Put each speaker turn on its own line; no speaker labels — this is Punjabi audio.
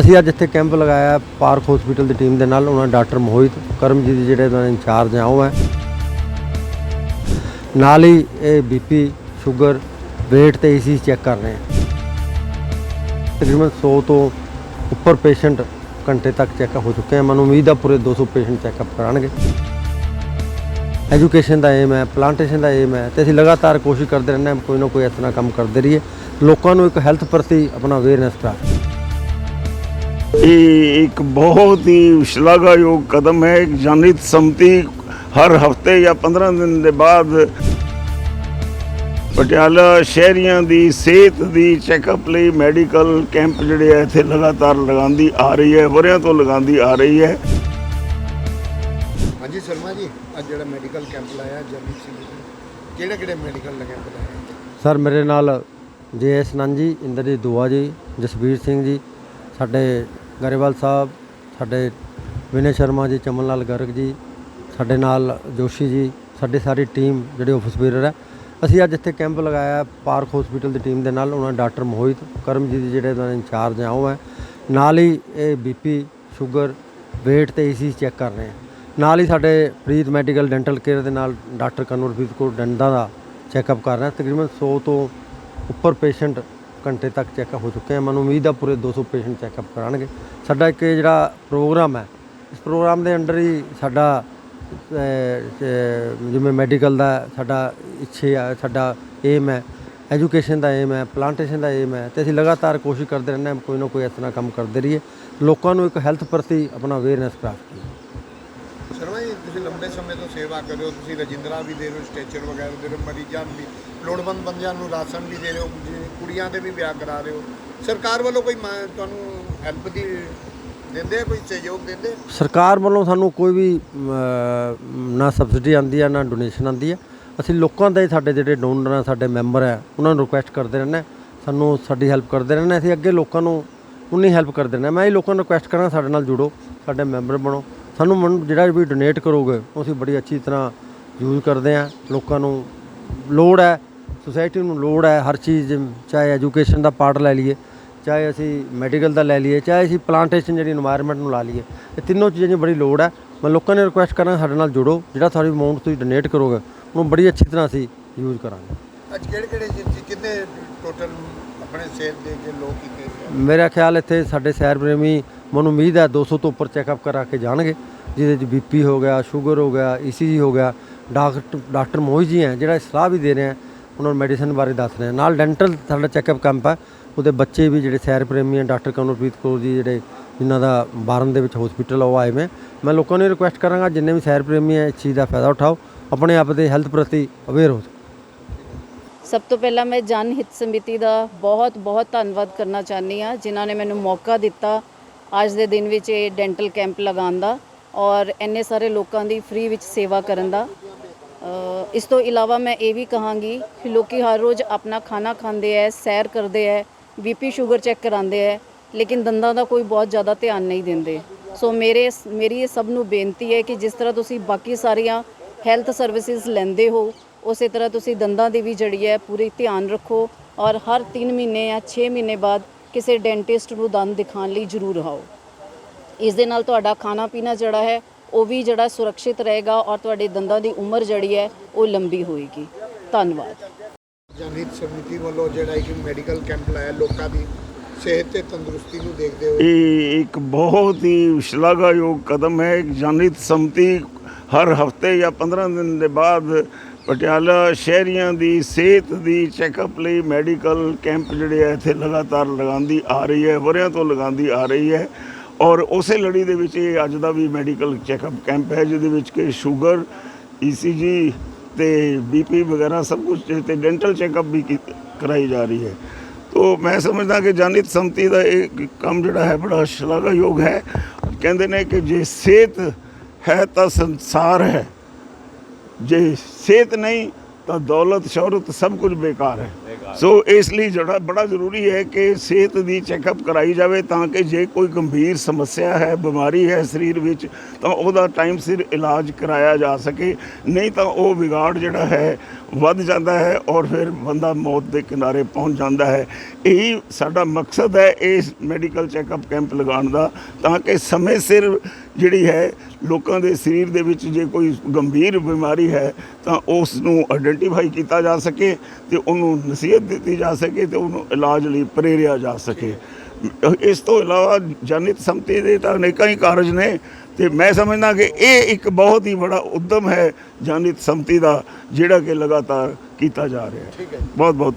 ਅਸੀਂ ਅੱਜ ਇੱਥੇ ਕੈਂਪ ਲਗਾਇਆ, ਪਾਰਕ ਹਸਪੀਟਲ ਦੀ ਟੀਮ ਦੇ ਨਾਲ, ਉਹਨਾਂ ਡਾਕਟਰ ਮੋਹਿਤ ਕਰਮਜੀਤ ਜਿਹੜੇ ਉਹਨਾਂ ਦੇ ਇੰਚਾਰਜ ਆ, ਉਹ ਹੈ। ਨਾਲ ਹੀ ਇਹ ਬੀਪੀ ਸ਼ੂਗਰ weight ਤੇ ਈਸੀ ਚੈੱਕ ਕਰ ਰਹੇ ਹਾਂ ਤਕਰੀਬਨ 100 ਤੋਂ ਉੱਪਰ ਪੇਸ਼ੈਂਟ ਘੰਟੇ ਤੱਕ ਚੈੱਕਅਪ ਹੋ ਚੁੱਕੇ ਹਨ ਮੈਨੂੰ ਉਮੀਦ ਆ ਪੂਰੇ 200 ਪੇਸ਼ੈਂਟ ਚੈੱਕਅਪ ਕਰਾਣਗੇ ਐਜੂਕੇਸ਼ਨ ਦਾ ਏਮ ਹੈ ਪਲਾਂਟੇਸ਼ਨ ਦਾ ਏਮ ਹੈ ਤੇ ਅਸੀਂ ਲਗਾਤਾਰ ਕੋਸ਼ਿਸ਼ ਕਰਦੇ ਰਹਿੰਦੇ ਹਾਂ, ਕੋਈ ਨਾ ਕੋਈ ਇਸ ਤਰ੍ਹਾਂ ਕੰਮ ਕਰਦੇ ਰਹੀਏ। ਲੋਕਾਂ ਨੂੰ ਇੱਕ ਹੈਲਥ ਪ੍ਰਤੀ ਆਪਣਾ ਅਵੇਅਰਨੈਸ ਕਰਾ
ਇਹ ਇੱਕ ਬਹੁਤ ਹੀ ਸ਼ਲਾਘਾਯੋਗ ਕਦਮ ਹੈ। ਇੱਕ ਜਨਹਿਤ ਸੰਮਤੀ ਹਰ ਹਫ਼ਤੇ ਜਾਂ 15 ਦਿਨ ਦੇ ਬਾਅਦ ਪਟਿਆਲਾ ਸ਼ਹਿਰੀਆਂ ਦੀ ਸਿਹਤ ਦੀ ਚੈੱਕਅਪ ਲਈ ਮੈਡੀਕਲ ਕੈਂਪ ਜਿਹੜੇ ਆ ਇੱਥੇ ਲਗਾਤਾਰ ਲਗਾਉਂਦੀ ਆ ਰਹੀ ਹੈ ਵਰਿਆਂ ਤੋਂ ਲਗਾਉਂਦੀ ਆ ਰਹੀ ਹੈ।
ਹਾਂਜੀ ਸ਼ਰਮਾ ਜੀ ਅੱਜ ਜਿਹੜਾ ਮੈਡੀਕਲ ਕੈਂਪ ਲਾਇਆ ਜਰਨਿਕ ਸਿੰਘ ਕਿਹੜੇ ਕਿਹੜੇ ਮੈਡੀਕਲ ਕੈਂਪ ਲਾਇਆ
ਸਰ ਮੇਰੇ ਨਾਲ ਜੇਐਸ ਨੰਦ ਜੀ ਇੰਦਰਜੀਤ ਦੁਆ ਜੀ ਜਸਵੀਰ ਸਿੰਘ ਜੀ ਸਾਡੇ ਗਰੇਵਾਲ ਸਾਹਿਬ, ਸਾਡੇ ਵਿਨੇ ਸ਼ਰਮਾ ਜੀ ਚਮਨ ਲਾਲ ਗਰਗ ਜੀ, ਸਾਡੇ ਨਾਲ ਜੋਸ਼ੀ ਜੀ, ਸਾਡੀ ਸਾਰੀ ਟੀਮ ਜਿਹੜੇ ਆਫਿਸ ਬੀਰਰ ਹੈ। ਅਸੀਂ ਅੱਜ ਇੱਥੇ ਕੈਂਪ ਲਗਾਇਆ ਪਾਰਕ ਹਸਪੀਟਲ ਦੀ ਟੀਮ ਦੇ ਨਾਲ, ਉਹਨਾਂ ਡਾਕਟਰ ਮੋਹਿਤ, ਕਰਮਜੀਤ ਜੀ ਜਿਹੜੇ ਉਹਨਾਂ ਦੇ ਇੰਚਾਰਜ ਆ ਉਹ ਹੈ। ਨਾਲ ਹੀ ਇਹ ਬੀਪੀ ਸ਼ੂਗਰ weight ਤੇ ਈਸੀ ਚੈੱਕ ਕਰ ਰਹੇ ਆ ਨਾਲ ਹੀ ਸਾਡੇ ਪ੍ਰੀਤ ਮੈਡੀਕਲ ਡੈਂਟਲ ਕੇਅਰ ਦੇ ਨਾਲ ਡਾਕਟਰ ਕਨਵਰਪ੍ਰੀਤ ਕੌਰ ਡੰਡਾ ਦਾ ਚੈੱਕਅਪ ਕਰ ਰਹੇ ਤਕਰੀਬਨ 100 ਤੋਂ ਉੱਪਰ ਪੇਸ਼ੈਂਟ ਘੰਟੇ ਤੱਕ ਚੈੱਕਅਪ ਹੋ ਚੁੱਕੇ ਹਨ ਮੈਨੂੰ ਉਮੀਦ ਆ ਪੂਰੇ 200 ਪੇਸ਼ੈਂਟ ਚੈੱਕਅਪ ਕਰਾਣਗੇ ਸਾਡਾ ਇੱਕ ਇਹ ਜਿਹੜਾ ਪ੍ਰੋਗਰਾਮ ਹੈ, ਇਸ ਪ੍ਰੋਗਰਾਮ ਦੇ ਅੰਡਰ ਹੀ ਸਾਡਾ ਜਿਵੇਂ ਮੈਡੀਕਲ ਦਾ ਸਾਡਾ ਇੱਛੇ ਆ, ਸਾਡਾ ਏਮ ਹੈ ਐਜੂਕੇਸ਼ਨ ਦਾ ਏਮ ਹੈ ਪਲਾਂਟੇਸ਼ਨ ਦਾ ਏਮ ਹੈ, ਤੇ ਅਸੀਂ ਲਗਾਤਾਰ ਕੋਸ਼ਿਸ਼ ਕਰਦੇ ਰਹਿੰਦੇ ਹਾਂ, ਕੋਈ ਨਾ ਕੋਈ ਇਸ ਤਰ੍ਹਾਂ ਕੰਮ ਕਰਦੇ ਰਹੀਏ। ਲੋਕਾਂ ਨੂੰ ਇੱਕ ਹੈਲਥ ਪ੍ਰਤੀ ਆਪਣਾ ਅਵੇਅਰਨੈਸ ਕਰਾਫਟ ਕਰੀਏ।
ਸਮੇਂ ਤੋਂ ਸੇਵਾ ਕਰ ਰਹੇ ਹੋ ਤੁਸੀਂ ਰਜਿੰਦਰਾ ਵੀ ਦੇ ਰਹੇ ਹੋ ਸਟ੍ਰੈਚਰ ਵਗੈਰਾ ਦੇ ਰਹੇ ਹੋ ਮਰੀਜ਼ਾਂ ਨੂੰ ਵੀ ਲੋੜਵੰਦ ਬੰਦਿਆਂ ਨੂੰ ਰਾਸ਼ਨ ਵੀ ਦੇ ਰਹੇ ਹੋ ਜਿਵੇਂ ਕੁੜੀਆਂ ਦੇ ਵੀ ਵਿਆਹ ਕਰਾ ਰਹੇ ਹੋ ਸਰਕਾਰ ਵੱਲੋਂ ਕੋਈ ਮ- ਤੁਹਾਨੂੰ ਹੈਲਪ ਦੀ ਦਿੰਦੇ ਆ ਕੋਈ ਸਹਿਯੋਗ ਦਿੰਦੇ ਆ?
ਸਰਕਾਰ ਵੱਲੋਂ ਸਾਨੂੰ ਕੋਈ ਵੀ ਅਮ, ਨਾ ਸਬਸਿਡੀ ਆਉਂਦੀ ਹੈ ਨਾ ਡੋਨੇਸ਼ਨ ਆਉਂਦੀ ਹੈ ਅਸੀਂ ਲੋਕਾਂ ਦਾ ਹੀ ਸਾਡੇ ਜਿਹੜੇ ਡੋਨਰ ਆ ਸਾਡੇ ਮੈਂਬਰ ਆ ਉਹਨਾਂ ਨੂੰ ਰਿਕੁਐਸਟ ਕਰਦੇ ਰਹਿੰਦੇ ਹਾਂ। ਸਾਨੂੰ ਸਾਡੀ ਹੈਲਪ ਕਰਦੇ ਰਹਿੰਦੇ ਹਾਂ। ਅਸੀਂ ਅੱਗੇ ਲੋਕਾਂ ਨੂੰ ਉਨੀ ਹੈਲਪ ਕਰਦੇ ਰਹਿੰਦੇ ਹਾਂ। ਮੈਂ ਇਹ ਲੋਕਾਂ ਨੂੰ ਰਿਕੁਐਸਟ ਕਰਾਂ ਸਾਡੇ ਨਾਲ ਜੁੜੋ ਸਾਡੇ ਮੈਂਬਰ ਬਣੋ ਸਾਨੂੰ ਮਨ ਜਿਹੜਾ ਵੀ ਡੋਨੇਟ ਕਰੋਗੇ ਅਸੀਂ ਬੜੀ ਅੱਛੀ ਤਰ੍ਹਾਂ ਯੂਜ਼ ਕਰਦੇ ਆ ਲੋਕਾਂ ਨੂੰ ਲੋੜ ਹੈ ਸੁਸਾਇਟੀ ਨੂੰ ਲੋੜ ਹੈ ਹਰ ਚੀਜ਼, ਚਾਹੇ ਐਜੂਕੇਸ਼ਨ ਦਾ ਪਾਰਟ ਲੈ ਲਈਏ, ਚਾਹੇ ਅਸੀਂ ਮੈਡੀਕਲ ਦਾ ਲੈ ਲਈਏ, ਚਾਹੇ ਅਸੀਂ ਪਲਾਂਟੇਸ਼ਨ ਜਿਹੜੀ এনवायरमेंट ਨੂੰ ਲਾ ਲਈਏ। ਇਹ ਤਿੰਨੋਂ ਚੀਜ਼ਾਂ ਦੀ ਬੜੀ ਲੋੜ ਹੈ। ਮੈਂ ਲੋਕਾਂ ਨੇ ਰਿਕੁਐਸਟ ਕਰਾਂ ਸਾਡੇ ਨਾਲ ਜੁੜੋ, ਜਿਹੜਾ ਤੁਹਾਡੀ ਅਮਾਉਂਟ ਤੁਸੀਂ ਡੋਨੇਟ ਕਰੋਗੇ, ਉਹਨੂੰ ਬੜੀ ਅੱਛੀ ਤਰ੍ਹਾਂ ਅਸੀਂ ਯੂਜ਼ ਕਰਾਂਗੇ।
ਅੱਜ ਕਿਹੜੇ ਕਿਹੜੇ ਕਿੰਨੇ ਟੋਟਲ ਆਪਣੇ ਸਿਹਤ ਦੇ ਕੇ ਲੋਕ ਕੀਤੇ ਸੀ?
ਮੇਰਾ ਖਿਆਲ ਇੱਥੇ ਸਾਡੇ ਸੈਰ ਪ੍ਰੇਮੀ ਮੈਨੂੰ ਉਮੀਦ ਹੈ 200 ਤੋਂ ਉੱਪਰ ਚੈੱਕਅਪ ਕਰਾ ਕੇ ਜਾਣਗੇ, ਜਿਹਦੇ ਚ ਬੀਪੀ ਹੋ ਗਿਆ, ਸ਼ੂਗਰ ਹੋ ਗਿਆ ਈਸੀਜੀ ਹੋ ਗਿਆ। ਡਾਕਟਰ ਡਾਕਟਰ ਮੋਹਿਤ ਜੀ ਹੈ, ਜਿਹੜਾ ਸਲਾਹ ਵੀ ਦੇ ਰਹੇ ਹੈ ਉਹਨਾਂ ਨੂੰ ਮੈਡੀਸਨ ਬਾਰੇ ਦੱਸ ਰਹੇ ਨਾਲ ਡੈਂਟਲ ਸਾਡਾ ਚੈੱਕਅਪ ਕੈਂਪ ਹੈ, ਉਹਦੇ ਬੱਚੇ ਵੀ ਜਿਹੜੇ ਸੈਰ ਪ੍ਰੇਮੀ ਹੈ, ਡਾਕਟਰ ਕਮਲਪ੍ਰੀਤ ਕੌਰ ਜੀ ਜਿਹੜੇ ਜਿਨ੍ਹਾਂ ਦਾ ਬਾਰਨ ਦੇ ਵਿੱਚ ਹਸਪੀਟਲ ਉਹ ਆਏ ਮੈਂ ਮੈਂ ਲੋਕਾਂ ਨੂੰ ਰਿਕੁਐਸਟ ਕਰਾਂਗਾ, ਜਿੰਨੇ ਵੀ ਸੈਰ ਪ੍ਰੇਮੀ ਹੈ, ਇਸ ਚੀਜ਼ ਦਾ ਫਾਇਦਾ ਉਠਾਓ, ਆਪਣੇ ਆਪ ਦੇ ਹੈਲਥ ਪ੍ਰਤੀ ਅਵੇਅਰ ਹੋ
ਸਭ ਤੋਂ ਪਹਿਲਾਂ ਮੈਂ ਜਨ ਹਿੱਤ ਸਮਿਤੀ ਦਾ ਬਹੁਤ ਬਹੁਤ ਧੰਨਵਾਦ ਕਰਨਾ ਚਾਹੁੰਦੀ ਹਾਂ, ਜਿਨ੍ਹਾਂ ਨੇ ਮੈਨੂੰ ਮੌਕਾ ਦਿੱਤਾ ਅੱਜ ਦੇ ਦਿਨ ਵਿੱਚ ਇਹ ਡੈਂਟਲ ਕੈਂਪ ਲਗਾਉਣ ਦਾ ਔਰ ਇੰਨੇ ਸਾਰੇ ਲੋਕਾਂ ਦੀ ਫ੍ਰੀ ਵਿੱਚ ਸੇਵਾ ਕਰਨ ਦਾ। ਇਸ ਤੋਂ ਇਲਾਵਾ ਮੈਂ ਇਹ ਵੀ ਕਹਾਂਗੀ ਕਿ ਲੋਕੀ ਹਰ ਰੋਜ਼ ਆਪਣਾ ਖਾਣਾ ਖਾਂਦੇ ਐ, ਸੈਰ ਕਰਦੇ ਐ ਬੀਪੀ ਸ਼ੂਗਰ ਚੈੱਕ ਕਰਾਉਂਦੇ ਐ, ਲੇਕਿਨ ਦੰਦਾਂ ਦਾ ਕੋਈ ਬਹੁਤ ਜ਼ਿਆਦਾ ਧਿਆਨ ਨਹੀਂ ਦਿੰਦੇ। ਸੋ ਮੇਰੇ, ਮੇਰੀ ਇਹ ਸਭ ਨੂੰ ਬੇਨਤੀ ਹੈ ਕਿ ਜਿਸ ਤਰ੍ਹਾਂ ਤੁਸੀਂ ਬਾਕੀ ਸਾਰੀਆਂ ਹੈਲਥ ਸਰਵਿਸਿਜ਼ ਲੈਂਦੇ ਹੋ ਉਸੇ ਤਰ੍ਹਾਂ ਤੁਸੀਂ ਦੰਦਾਂ ਦੀ ਵੀ ਜਿਹੜੀ ਹੈ ਪੂਰੀ ਧਿਆਨ ਰੱਖੋ ਔਰ ਹਰ 3 ਮਹੀਨੇ ਜਾਂ 6 ਮਹੀਨੇ ਬਾਅਦ ਕਿਸੇ ਡੈਂਟਿਸਟ ਨੂੰ ਦੰਦ ਦਿਖਾਉਣ ਲਈ ਜ਼ਰੂਰ ਆਓ। ਇਸ ਦੇ ਨਾਲ ਤੁਹਾਡਾ ਖਾਣਾ ਪੀਣਾ ਜਿਹੜਾ ਹੈ ਉਹ ਵੀ ਜਿਹੜਾ ਸੁਰੱਖਿਅਤ ਰਹੇਗਾ ਔਰ ਤੁਹਾਡੇ ਦੰਦਾਂ ਦੀ ਉਮਰ ਜਿਹੜੀ ਹੈ ਉਹ ਲੰਬੀ ਹੋਏਗੀ। ਧੰਨਵਾਦ।
ਜਨਹਿਤ ਸਮਿਤੀ ਵੱਲੋਂ ਜਿਹੜਾ ਇੱਕ ਮੈਡੀਕਲ ਕੈਂਪ ਲਾਇਆ ਲੋਕਾਂ ਦੀ ਸਿਹਤ ਤੇ ਤੰਦਰੁਸਤੀ ਨੂੰ ਦੇਖਦੇ ਹੋਏ।
ਇਹ ਇੱਕ ਬਹੁਤ ਹੀ ਸ਼ਲਾਘਾਯੋਗ ਕਦਮ ਹੈ। ਇੱਕ ਜਨਹਿਤ ਸੰਮਤੀ ਹਰ ਹਫ਼ਤੇ ਜਾਂ 15 ਦਿਨ ਦੇ ਬਾਅਦ ਪਟਿਆਲਾ ਸ਼ਹਿਰੀਆਂ ਦੀ ਸਿਹਤ ਦੀ ਚੈੱਕਅਪ ਲਈ ਮੈਡੀਕਲ ਕੈਂਪ ਜਿਹੜੇ ਆ, ਇੱਥੇ ਲਗਾਤਾਰ ਲਗਾਉਂਦੀ ਆ ਰਹੀ ਹੈ, ਵਰਿਆਂ ਤੋਂ ਲਗਾਉਂਦੀ ਆ ਰਹੀ ਹੈ। ਔਰ ਉਸੇ ਲੜੀ ਦੇ ਵਿੱਚ ਇਹ ਅੱਜ ਦਾ ਵੀ ਮੈਡੀਕਲ ਚੈੱਕਅਪ ਕੈਂਪ ਹੈ, ਜਿਹਦੇ ਵਿੱਚ ਕਿ ਸ਼ੂਗਰ ਈਸੀਜੀ ਤੇ ਬੀਪੀ ਵਗੈਰਾ ਸਭ ਕੁਝ ਤੇ ਡੈਂਟਲ ਚੈੱਕਅਪ ਵੀ ਕੀ- ਕਰਾਈ ਜਾ ਰਹੀ ਹੈ। ਤੋ ਮੈਂ ਸਮਝਦਾ ਕਿ ਜਨਹਿਤ ਸੰਮਤੀ ਦਾ ਇਹ ਕੰਮ ਜਿਹੜਾ ਹੈ, ਬੜਾ ਸ਼ਲਾਘਾਯੋਗ ਹੈ। ਕਹਿੰਦੇ ਨੇ ਕਿ ਜੇ ਸਿਹਤ ਹੈ ਤਾਂ ਸੰਸਾਰ ਹੈ। ਜੇ ਸਿਹਤ ਨਹੀਂ ਤਾਂ ਦੌਲਤ ਸ਼ੌਹਰਤ ਸਭ ਕੁਝ ਬੇਕਾਰ ਹੈ। ਸੋ ਇਸ ਲਈ ਜਿਹੜਾ ਬੜਾ ਜ਼ਰੂਰੀ ਹੈ ਕਿ ਸਿਹਤ ਦੀ ਚੈੱਕਅਪ ਕਰਾਈ ਜਾਵੇ ਤਾਂ ਕਿ ਜੇ ਕੋਈ ਗੰਭੀਰ ਸਮੱਸਿਆ ਹੈ ਬਿਮਾਰੀ ਹੈ ਸਰੀਰ ਵਿੱਚ ਤਾਂ ਉਹਦਾ ਟਾਈਮ ਸਿਰ ਇਲਾਜ ਕਰਾਇਆ ਜਾ ਸਕੇ। ਨਹੀਂ ਤਾਂ ਉਹ ਵਿਗਾੜ ਜਿਹੜਾ ਹੈ ਵੱਧ ਜਾਂਦਾ ਹੈ ਔਰ ਫਿਰ ਬੰਦਾ ਮੌਤ ਦੇ ਕਿਨਾਰੇ ਪਹੁੰਚ ਜਾਂਦਾ ਹੈ। ਇਹੀ ਸਾਡਾ ਮਕਸਦ ਹੈ ਇਸ ਮੈਡੀਕਲ ਚੈੱਕਅਪ ਕੈਂਪ ਲਗਾਉਣ ਦਾ ਤਾਂ ਕਿ ਸਮੇਂ ਸਿਰ ਜਿਹੜੀ ਹੈ ਲੋਕਾਂ ਦੇ ਸਰੀਰ ਦੇ ਵਿੱਚ ਜੇ ਕੋਈ ਗੰਭੀਰ ਬਿਮਾਰੀ ਹੈ ਤਾਂ ਉਸ ਨੂੰ ਆਇਡੈਂਟੀਫਾਈ ਕੀਤਾ ਜਾ ਸਕੇ ਤੇ ਉਹਨੂੰ ਨਸੀਹਤ ਦਿੱਤੀ ਜਾ ਸਕੇ ਤੇ ਉਹਨੂੰ ਇਲਾਜ ਲਈ ਪ੍ਰੇਰਿਆ ਜਾ ਸਕੇ। ਇਸ ਤੋਂ ਇਲਾਵਾ ਜਨਿਤ ਸੰਮਤੀ ਦੇ ਤਾਂ ਅਨੇਕਾਂ ਹੀ ਕਾਰਜ ਨੇ ਤੇ ਮੈਂ ਸਮਝਦਾ ਕਿ ਇਹ ਇੱਕ ਬਹੁਤ ਹੀ ਬੜਾ ਉਦਮ ਹੈ ਜਨਿਤ ਸੰਮਤੀ ਦਾ ਜਿਹੜਾ ਕਿ ਲਗਾਤਾਰ ਕੀਤਾ ਜਾ ਰਿਹਾ ਹੈ। ਬਹੁਤ ਬਹੁਤ